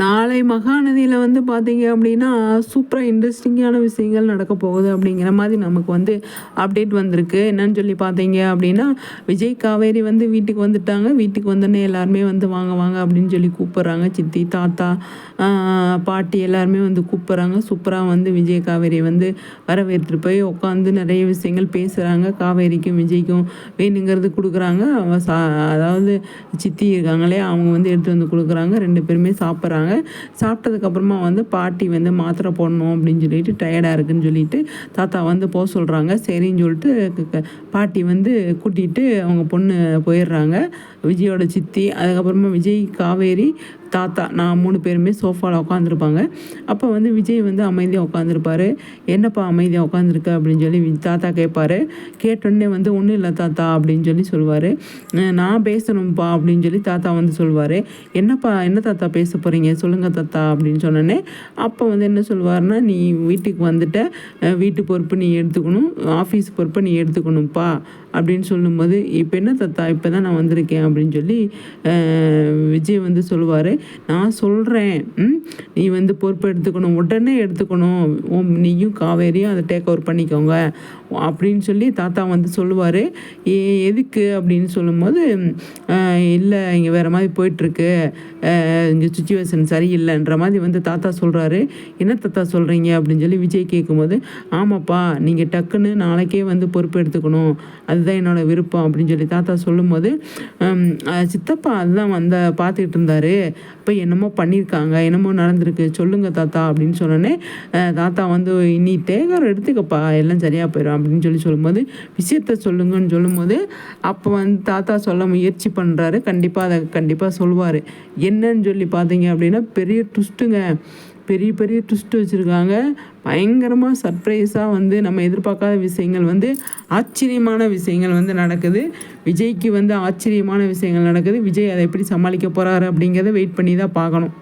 நாளை மகாநதியில் வந்து பார்த்தீங்க அப்படின்னா சூப்பராக இன்ட்ரெஸ்டிங்கான விஷயங்கள் நடக்க போகுது அப்படிங்கிற மாதிரி நமக்கு வந்து அப்டேட் வந்திருக்கு. என்னன்னு சொல்லி பார்த்தீங்க அப்படின்னா விஜய் காவேரி வந்து வீட்டுக்கு வந்துட்டாங்க. வீட்டுக்கு வந்தோடனே எல்லாருமே வந்து வாங்க வாங்க அப்படின்னு சொல்லி கூப்பிட்றாங்க. சித்தி தாத்தா பாட்டி எல்லாருமே வந்து கூப்பிட்றாங்க. சூப்பராக வந்து விஜய் காவேரி வந்து வரவேற்றுட்டு போய் உட்காந்து நிறைய விஷயங்கள் பேசுகிறாங்க காவேரிக்கும் விஜய்க்கும் வேணுங்கிறது கொடுக்குறாங்க. சா அதாவது சித்தி இருக்காங்களே அவங்க வந்து எடுத்து வந்து கொடுக்குறாங்க. ரெண்டு பேருமே சாப்பிட்றாங்க. சாப்பிட்டதுக்கப்புறமா வந்து பாட்டி வந்து மாத்திரை போடணும் அப்படின்னு சொல்லிட்டு டயர்டாக இருக்குன்னு சொல்லிட்டு தாத்தா வந்து போக சொல்கிறாங்க சரின்னு சொல்லிட்டு க- பாட்டி வந்து கூட்டிகிட்டு அவங்க பொண்ணு போயிடுறாங்க. விஜயோட சித்தி அதுக்கப்புறமா விஜய் காவேரி தாத்தா நான் மூணு பேருமே சோஃபாவில் உட்காந்துருப்பாங்க அப்போ வந்து விஜய் வந்து அமைதியாக உட்காந்துருப்பாரு என்னப்பா அமைதியாக உட்காந்துருக்க அப்படின்னு சொல்லி தாத்தா கேட்பாரு கேட்டோடனே வந்து ஒன்றும் இல்லை தாத்தா அப்படின்னு சொல்லி சொல்லுவார். நான் பேசணும்ப்பா அப்படின்னு சொல்லி தாத்தா வந்து சொல்லுவார். என்னப்பா என்ன தாத்தா பேச போகிறீங்க சொல்லுங்கள் தாத்தா அப்படின்னு சொன்னோன்னே அப்போ வந்து என்ன சொல்லுவார்னா நீ வீட்டுக்கு வந்துட்ட. வீட்டு பொறுப்பு நீ எடுத்துக்கணும். ஆஃபீஸ் பொறுப்பை நீ எடுத்துக்கணும்ப்பா அப்படின்னு சொல்லும்போது இப்போ என்ன தாத்தா? இப்போ தான் நான் வந்திருக்கேன் அப்படின்னு சொல்லி விஜய் வந்து சொல்லுவார். நான் சொல்கிறேன் நீ வந்து பொறுப்பு எடுத்துக்கணும். உடனே எடுத்துக்கணும். நீயும் காவேரியும் அதை டேக் ஓவர் பண்ணிக்கோங்க. அப்படின்னு சொல்லி தாத்தா வந்து சொல்லுவார். ஏ எதுக்கு? அப்படின்னு சொல்லும்போது இல்லை இங்கே வேறு மாதிரி போயிட்டுருக்கு. இங்கே சுச்சுவேஷன் சரியில்லைன்ற மாதிரி வந்து தாத்தா சொல்கிறாரு என்ன தாத்தா சொல்கிறீங்க அப்படின்னு சொல்லி விஜய் கேட்கும்போது ஆமாப்பா நீங்கள் டக்குன்னு நாளைக்கே வந்து பொறுப்பு எடுத்துக்கணும். அதுதான் என்னோடய விருப்பம். அப்படின்னு சொல்லி தாத்தா சொல்லும்போது சித்தப்பா அதுதான் வந்த பார்த்துக்கிட்டு இருந்தார். இப்போ என்னமோ பண்ணியிருக்காங்க என்னமோ நடந்திருக்கு சொல்லுங்க தாத்தா அப்படின்னு சொன்னோன்னே தாத்தா வந்து நீ தேகாரம் எடுத்துக்கப்பா எல்லாம் சரியாக போயிடும் அப்படின்னு சொல்லி சொல்லும்போது விஷயத்த சொல்லுங்கன்னு சொல்லும்போது அப்போ வந்து தாத்தா சொல்ல முயற்சி பண்ணுறாரு கண்டிப்பாக அதை கண்டிப்பாக சொல்லுவார். என்னன்னு சொல்லி பார்த்தீங்க அப்படின்னா பெரிய ட்விஸ்ட்டுங்க பெரிய பெரிய ட்விஸ்ட் வச்சுருக்காங்க. பயங்கரமாக சர்ப்ரைஸாக வந்து நம்ம எதிர்பார்க்காத விஷயங்கள் வந்து ஆச்சரியமான விஷயங்கள் வந்து நடக்குது. விஜய்க்கு வந்து ஆச்சரியமான விஷயங்கள் நடக்குது. விஜய் அதை எப்படி சமாளிக்க போகிறாரு அப்படிங்கிறத வெயிட் பண்ணி தான் பார்க்கணும்.